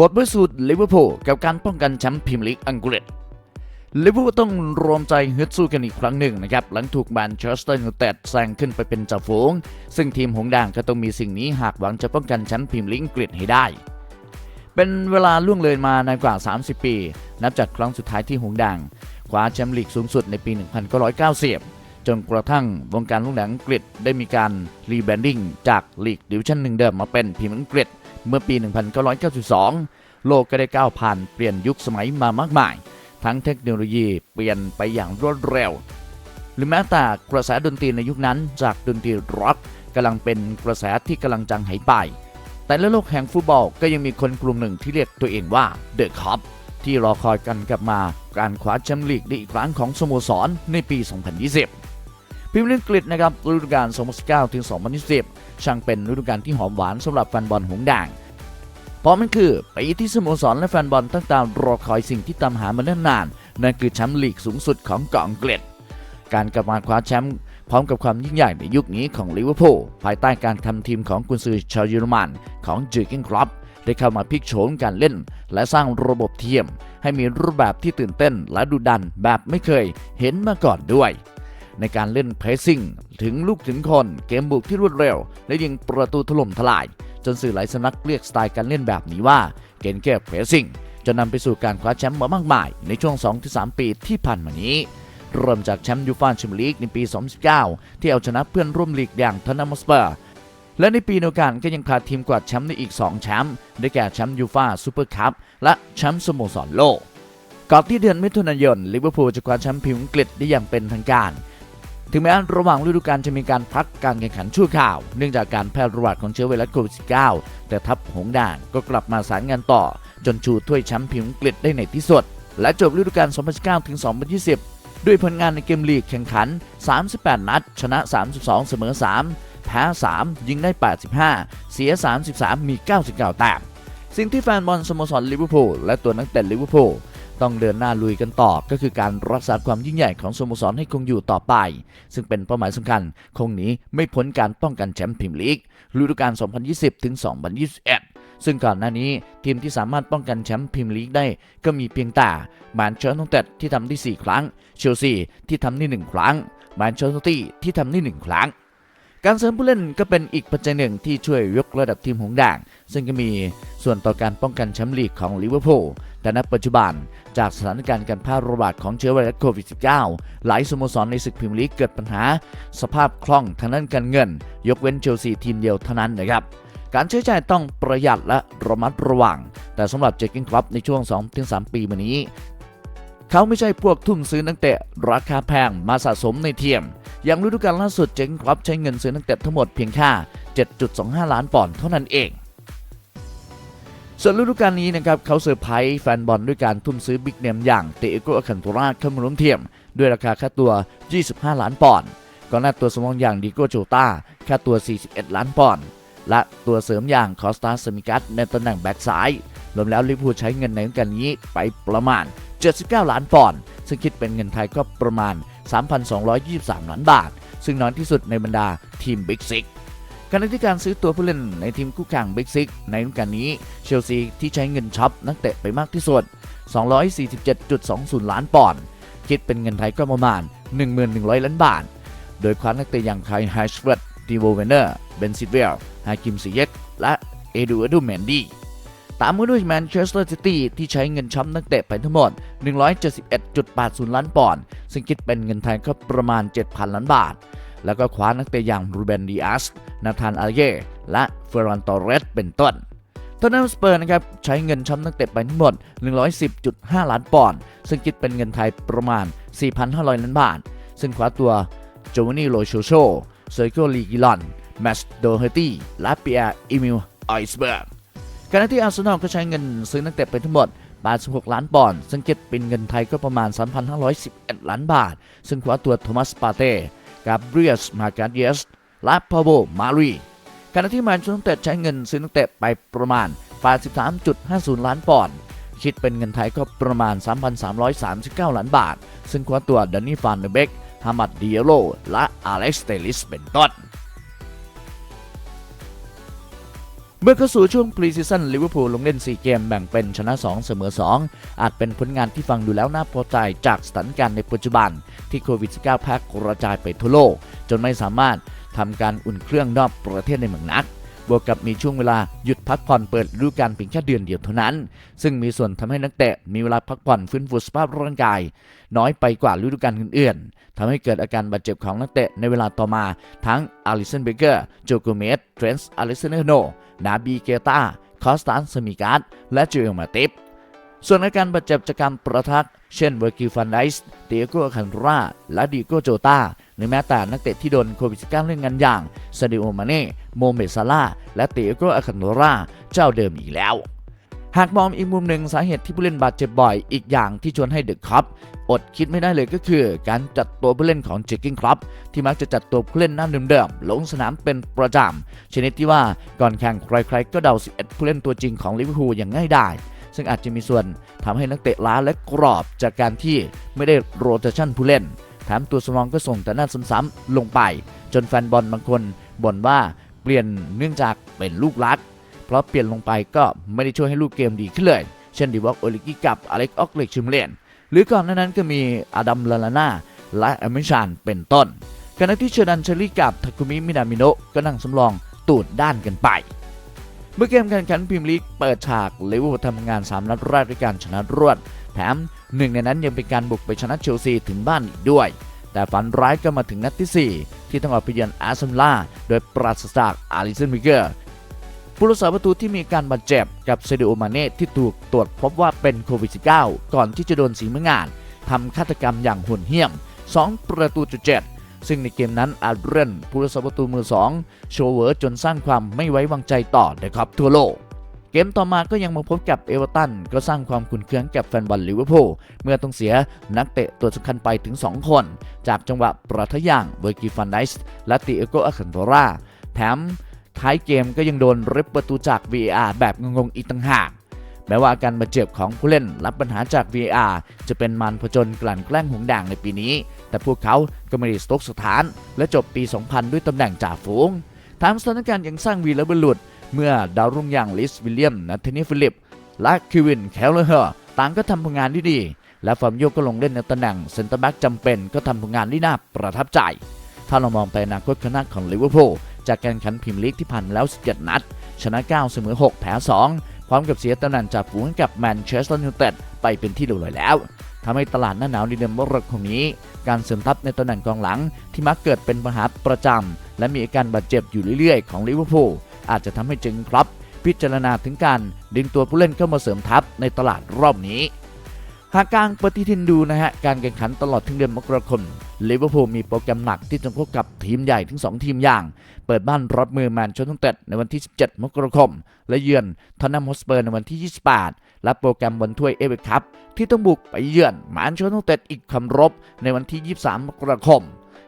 บทพิสูจน์ลิเวอร์พูลกับการป้องกันแชมป์พรีเมียร์ลีกอังกฤษลิเวอร์พูลต้องรวมใจฮึดสู้กันอีกครั้งหนึ่งนะครับ หลังถูกแมนเชสเตอร์ยูไนเต็ดแซงขึ้นไปเป็นจ่าฝูง ซึ่งทีมหงส์แดงก็ต้องมีสิ่งนี้หากหวังจะป้องกันแชมป์พรีเมียร์ลีกอังกฤษให้ได้ เป็นเวลาล่วงเลยมานานกว่า 30 ปี นับจากครั้งสุดท้ายที่หงส์แดงคว้าแชมป์ลีกสูงสุดในปี 1990 จนกระทั่งวงการลูกหนังอังกฤษได้มีการรีแบรนดิ้งจากลีกดิวิชั่นหนึ่งเดิมมาเป็นพรีเมียร์อังกฤษเมื่อปี 1992 โลกก็ได้ก้าวผ่านเปลี่ยนยุคสมัยมามากมาย ทั้งเทคโนโลยีเปลี่ยนไปอย่างรวดเร็ว หรือแม้แต่กระแสดนตรีในยุคนั้นจากดนตรีร็อกกำลังเป็นกระแสที่กำลังจางหายไป แต่ในโลกแห่งฟุตบอลก็ยังมีคนกลุ่มหนึ่งที่เรียกตัวเองว่าเดอะคอปที่รอคอยกันกลับมาการคว้าแชมป์ลีกได้อีกครั้งของสโมสรในปี 2020 พรีเมียร์ลีกอังกฤษนะครับฤดูกาล 2019 ถึง 2020 ช่างเป็นฤดูกาลที่หอมหวานสำหรับแฟนบอลหงส์แดงเพราะมันคือปีที่สโมสรและแฟนบอลตั้งตารอคอยสิ่งที่ตามหามาเนิ่นนาน นั่นคือแชมป์ลีกสูงสุดของเกาะอังกฤษการกลับมาคว้าแชมป์พร้อมกับความยิ่งใหญ่ในยุคนี้ของลิเวอร์พูลภายใต้การทำทีมของกุนซือชาวเยอรมันของจอร์เกนครอปได้เข้ามาพลิกโฉมการเล่น และสร้างระบบเทียม ให้มีรูปแบบที่ตื่นเต้นและดุดันแบบไม่เคยเห็นมาก่อนด้วย ในการเล่นเพรสซิ่ง ถึงลูกถึงคนเกมบุกที่รวดเร็ว และยิงประตูถล่มทลาย จนสื่อหลายสำนักเรียกสไตล์การเล่นแบบนี้ว่าเกมเก็บเพรสซิ่งจะนำไปสู่การคว้าแชมป์มามากมาย ในช่วง 2-3 ปีที่ผ่านมานี้เริ่มจากแชมป์ยูฟ่าแชมเปี้ยนลีกในปี 2019 ที่เอาชนะเพื่อนร่วมลีกอย่างทนนัมสเปอร์ และในปีเดียวกันก็ยังพาทีมกวาดแชมป์ได้อีก 2 แชมป์ ได้แก่แชมป์ยูฟ่าซูเปอร์คัพและแชมป์สโมสรโลก ก่อนที่เดือนมิถุนายนลิเวอร์พูลจะคว้าแชมป์พรีเมียร์อังกฤษได้อย่างเป็นทางการ ถึงแม้ระหว่างฤดูกาลจะมีการพักการแข่งขันชั่วคราว เนื่องจากการแพร่ระบาดของเชื้อไวรัสโควิด -19 แต่ทัพหงส์แดงก็กลับมาสารงานต่อ จนชูถ้วยแชมป์พรีเมียร์อังกฤษได้ในที่สุด และจบฤดูกาล 2019 ถึง 2020 ด้วยผลงานในเกมลีกแข่งขัน 38 นัด ชนะ 32 เสมอ 3 แพ้ 3 ยิงได้ 85 เสีย 33 มี 99แต้มสิ่งที่แฟนบอลสโมสรลิเวอร์พูลและตัวนักเตะลิเวอร์พูล ต้องเดินหน้าลุยกันต่อ ก็คือการรักษาความยิ่งใหญ่ของสโมสรให้คงอยู่ต่อไป ซึ่งเป็นเป้าหมายสำคัญ คงหนีไม่พ้นการป้องกันแชมป์พรีเมียร์ลีกฤดูกาล 2020 ถึง 2021ซึ่งก่อนหน้านี้ทีมที่สามารถป้องกันแชมป์พรีเมียร์ลีกได้ ก็มีเพียงแต่แมนเชสเตอร์ยูไนเต็ดที่ทำได้ 4 ครั้ง เชลซีที่ทำได้ 1 ครั้งแมนเชสเตอร์ซิตี้ที่ทำได้ 1 ครั้ง การเสริมผู้เล่นก็เป็นอีกปัจจัยหนึ่งที่ช่วยยกระดับทีมหงส์แดงซึ่งก็มีส่วนต่อการป้องกันแชมป์ลีกของลิเวอร์พูล แต่ณปัจจุบันจากสถานการณ์การแพร่ระบาดของเชื้อไวรัสโควิด -19 หลายสโมสรในศึกพรีเมียร์ลีกเกิดปัญหา สภาพคล่องทางด้านการเงิน ยกเว้นเชลซีทีมเดียวเท่านั้นนะครับการใช้จ่ายต้องประหยัดและระมัดระวัง แต่สำหรับเจคกินคลับในช่วง 2-3 ปีมานี้ เขาไม่ใช่พวกทุ่มซื้อนักเตะราคาแพงมาสะสมในทีมอย่างฤดูกาลล่าสุดเจคกินคลับใช้เงินซื้อนักเตะทั้งหมดเพียงแค่7.25 ล้านปอนด์เท่านั้นเอง ส่วนฤดูกาลนี้นะครับเขาเซอร์ไพรส์แฟนบอลด้วยการทุ่มซื้อบิ๊กเนมอย่างเตเอโกอาคันโตราเข้ามาร่วมทียม ด้วยราคาค่าตัว 25 ล้านปอนด์ก่อนหน้าตัวสมองอย่างดิโกโจตาค่าตัว 41 ล้านปอนด์และตัวเสริมอย่างคอสตาสมิกัสในตำแหน่งแบ็กซ้ายรวมแล้วลิพูใช้เงินในฤดูกาลนี้ไปประมาณ 79 ล้านปอนด์ซึ่งคิดเป็นเงินไทยก็ประมาณ 3,223 ล้านบาท ซึ่งน้อยที่สุดในบรรดาทีมบิ๊กซิก ณะที่การซื้อตัวผู้เล่นในทีมคู่แข่งบิ๊กซิกในฤดูกาลนี้เชลซีที่ใช้เงินช็อปนักเตะไปมากที่สุด 247.20 ล้านปอนด์คิดเป็นเงินไทยก็ประมาณ 1,100 ล้านบาท โดยคว้านักเตะอย่างไคลไฮชเวิร์ดดีโวเวนเนอร์ เบนซิเวลฮากิมซิเยกและเอดูอาร์ดูแมนดี้ตามมาด้วยแมนเชสเตอร์ซิตี้ที่ใช้เงินช็อปนักเตะไปทั้งหมด 171.80 ล้านปอนด์ซึ่งคิดเป็นเงินไทยก็ประมาณ 7,000 ล้านบาท แล้วก็คว้านักเตะอย่างรูเบนดิอาสนาธานอาเย่ และเฟรานตอเรสเป็นต้นทอนนัมสเปอร์นะครับใช้เงินช็อปนักเตะไปทั้งหมด 110.5 ล้านปอนด์ ซึ่งคิดเป็นเงินไทยประมาณ 4,500 ล้านบาท ซึ่งคว้าตัวโจวานี่โลโชโชเซอร์โกลีกิลอนแมชโดเฮตี้ และเปียร์อิมิลไอส์เบิร์กขณะที่อาร์เซนอลก็ใช้เงินซื้อนักเตะไปทั้งหมด 86 ล้านปอนด์ ซึ่งคิดเป็นเงินไทยก็ประมาณ 3,511 ล้านบาท ซึ่งคว้าตัวโทมัสปาเต้ กาเบรียสมาการเดียสและพาโบมารีขณะที่แมนเชสเตอร์ใช้เงินซื้อนักเตะไปประมาณ83.50 ล้านปอนด์คิดเป็นเงินไทยก็ประมาณ 3,339 ล้านบาท ซึ่งคว้าตัวดันนี่ฟานเดเบกฮามัดดิเอโลและอเล็กซ์เตลิสเป็นต้น เมื่อเข้าสู่ช่วงพรีซีซั่นลิเวอร์พูลลงเล่น 4 เกมแบ่งเป็นชนะ 2 เสมอ 2 อาจเป็นผลงานที่ฟังดูแล้วน่าพอใจจากสถานการณ์ในปัจจุบัน ที่โควิด -19 แพร่กระจายไปทั่วโลก จนไม่สามารถทำการอุ่นเครื่องนอกประเทศในเมืองนัก บวกกับมีช่วงเวลาหยุดพักผ่อนเปิดฤดูกาลเพียงแค่เดือนเดียวเท่านั้น ซึ่งมีส่วนทำให้นักเตะมีเวลาพักผ่อนฟื้นฟูสภาพร่างกาย น้อยไปกว่าฤดูกาลอื่นๆทำให้เกิดอาการบาดเจ็บของนักเตะในเวลาต่อมา ทั้งอาริสันเบเกอร์โจโกเมสเทรนส์อลิสันโนนาบีเกตาคอสตันสมิการ์ดและจูเอลมาติฟ ส่วนอาการบาดเจ็บจากการประทัก เช่นเวอร์กิลฟันไดส์เตียโกคันราและดิโกโจตาหรือแม้แต่นักเตะที่โดนโควิด -19 เล่นงานอย่างซาดิโอมาเน่โมเมซาลาและเตียโกอาคันราเจ้าเดิมอีกแล้ว หากมองอีกมุมหนึ่งสาเหตุที่ผู้เล่นบาดเจ็บบ่อย อีกอย่างที่ชวนให้เดอะคัพอดคิดไม่ได้เลยก็คือ การจัดตัวผู้เล่นของเจคกิ้งครับที่มักจะจัดตัวผู้เล่นหน้าเดิมๆลงสนามเป็นประจำชนิดที่ว่าก่อนแข่งใครๆก็เดา11ผู้เล่นตัวจริงของลิเวอร์พูลอย่างง่ายดาย ซึ่งอาจจะมีส่วนทำให้นักเตะล้าและกรอบจากการที่ไม่ได้โรเตชันผู้เล่นแถมตัวสมองก็ส่งแต่หน้าซ้ำๆลงไป จนแฟนบอลบางคนบ่นว่าเปลี่ยนเนื่องจากเป็นลูกรักเพราะเปลี่ยนลงไปก็ไม่ได้ช่วยให้ลูกเกมดีขึ้นเลย เช่นดิวอกโอลิกิกับอเล็กออกเล็กชิมเลนหรือก่อนนั้นก็มีอดัมลาลาน่าและอเมชานเป็นต้นขณะที่เชอดันเชอรี่กับทาคุมิมินามิโนะก็นั่งสำรองตูดด้านกันไป เมื่อเกมการแข่งขันพรีเมียร์ลีกเปิดฉากลิเวอร์พูลทำงาน 3 นัดแรกด้วยการชนะรวด แถมหนึ่งในนั้นยังเป็นการบุกไปชนะเชลซีถึงบ้านอีกด้วย แต่ฝันร้ายก็มาถึงนัดที่ 4 ที่ต้องออกไปเยือนอาร์เซนอลโดยปราศจากอาริสันบิเกอร์ผู้รักษาประตูที่มีการบาดเจ็บกับเซดิโอมาเน่ที่ถูกตรวจพบว่าเป็นโควิด -19 ก่อนที่จะโดนสีมืองานทำฆาตกรรมอย่างโหุ่นเหี้ยม 2 ประตูจุดเจ็ด ซึ่งในเกมนั้นอาร์เรนผู้รักษาประตูมือ2โชเวอร์จนสร้างความไม่ไว้วางใจต่อนะครับทั่วโลกเกมต่อมาก็ยังมาพบกับเอเวอร์ตันก็สร้างความขุ่นเคืองกับแฟนบอลลิเวอร์พูลเมื่อต้องเสียนักเตะตัวสำคัญไปถึง 2 คน จากจังหวะประทะย่างเบอร์กิฟันไดส์และติเอโกอาคันโตราแถมท้ายเกมก็ยังโดนริบประตูจาก VAR แบบงงๆอีกต่างหากแม้ว่าอาการบาดเจ็บของผู้เล่นรับปัญหาจาก VAR จะเป็นมันผจญกลั่นแกล้งหงด่างในปีนี้ แต่พวกเขา ก็ไม่ได้สตกสถาน และจบปี 2000 ด้วยตำแหน่งจ่าฝูงทางสถานการณ์ยังสร้างวีรบุรุษ เมื่อดาวรุ่งอย่างลิสวิลเลียมนัทเทนีฟิลิป และคิวินแคลเลอร์ต่างก็ทำผลงานที่ดี และฟาร์มโยก็ลงเล่นในตำแหน่งเซนเตอร์แบ็กจำเป็นก็ทำผลงานที่น่าประทับใจ ถ้าเรามองไปอนาคตข้างหน้าของลิเวอร์พูลจากการแข่งขันพรีเมียร์ลีกที่ผ่านมาแล้ว 17 นัด ชนะ 9 เสมอ 6 แพ้ 2 พร้อมกับเสียตำแหน่งจากฝูงกับแมนเชสเตอร์ยูไนเต็ดไปเป็นที่เรียบร้อยแล้ว ทำให้ตลาดหน้าหนาวในเดือนมกราคมนี้ การเสริมทัพในตำแหน่งกองหลังที่มักเกิดเป็นปัญหาประจำและมีอาการบาดเจ็บอยู่เรื่อยๆ ของลิเวอร์พูลอาจจะทำให้จึงครับพิจารณาถึงการดึงตัวผู้เล่นเข้ามาเสริมทัพในตลาดรอบนี้หากกลางปฏิทินดูนะฮะ การแข่งขันตลอดทั้งเดือนมกราคมลิเวอร์พูลมีโปรแกรมหนักที่จะพบกับทีมใหญ่ถึง 2 ทีมอย่าง เปิดบ้านรับมือแมนเชสเตอร์ยูไนเต็ดในวันที่ 17 มกราคม และเยือนทอนนัมฮอสเปอร์ในวันที่ 28 และโปรแกรมบอลถ้วยเอเวอร์คัพที่ต้องบุกไปเยือนแมนเชสเตอร์ยูไนเต็ดอีกคำรบในวันที่ 23 มกราคม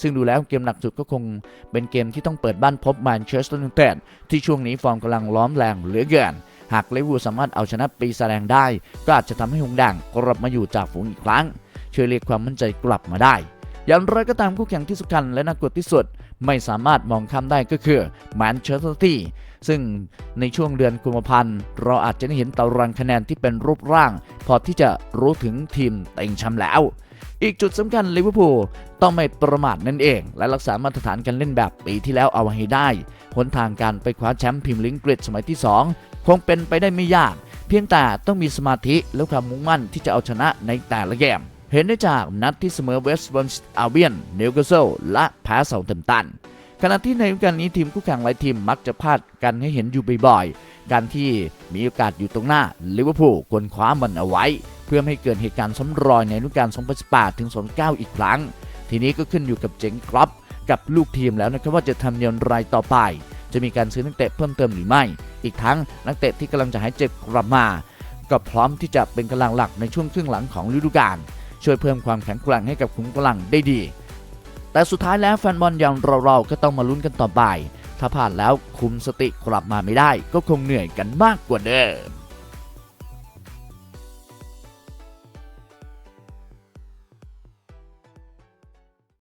ซึ่งดูแล้วเกมหนักสุดก็คงเป็นเกมที่ต้องเปิดบ้านพบแมนเชสเตอร์ยูไนเต็ดที่ช่วงนี้ฟอร์มกำลังล้อมแรงเหลือเกินหากเลวูสามารถเอาชนะปีศาจแดงได้ ก็อาจจะทำให้หงด่างกลับมาอยู่จากฝูงอีกครั้ง ช่วยเรียกความมั่นใจกลับมาได้ อย่างไรก็ตามคู่แข่งที่สำคัญและน่ากลัวที่สุด ไม่สามารถมองข้ามได้ก็คือแมนเชสเตอร์ที่ ซึ่งในช่วงเดือนกุมภาพันธ์เราอาจจะได้เห็นตารางคะแนนที่เป็นรูปร่าง พอที่จะรู้ถึงทีมเต็งแชมป์แล้ว อีกจุดสำคัญลิเวอร์พูลต้องไม่ประมาทนั่นเอง และรักษามาตรฐานการเล่นแบบปีที่แล้วเอาให้ได้หนทางการไปคว้าแชมป์พรีเมียร์ลีกอังกฤษสมัยที่ 2 คงเป็นไปได้ไม่ยาก เพียงแต่ต้องมีสมาธิและความมุ่งมั่นที่จะเอาชนะในแต่ละเกมเห็นได้จากนัดที่เสมอเวสต์บอมส์อาเวียนนิวคาสเซิลและแพ้เซาท์แฮมป์ตัน ขณะที่ในฤดูกาลนี้ทีมคู่แข่งหลายทีมมักจะพลาดกันให้เห็นอยู่บ่อยๆ การที่มีโอกาสอยู่ตรงหน้าลิเวอร์พูลควรคว้ามันเอาไว้ เพื่อไม่ให้เกิดเหตุการณ์ซ้ำรอยในฤดูกาล 2018 ถึง 2019 อีกครั้ง ทีนี้ก็ขึ้นอยู่กับเจงครับกับลูกทีมแล้วนะครับว่าจะทำอย่างไรต่อไป จะมีการซื้อนักเตะเพิ่มเติมหรือไม่ อีกทั้งนักเตะที่กำลังจะหายเจ็บกลับมา ก็พร้อมที่จะเป็นกำลังหลักในช่วงครึ่งหลังของฤดูกาลช่วยเพิ่มความแข็งแกร่งให้กับขุมกำลังได้ดี แต่สุดท้ายแล้วแฟนบอลอย่างเราๆก็ต้องมาลุ้นกันต่อไป ถ้าผ่านแล้วคุมสติกลับมาไม่ได้ ก็คงเหนื่อยกันมากกว่าเดิม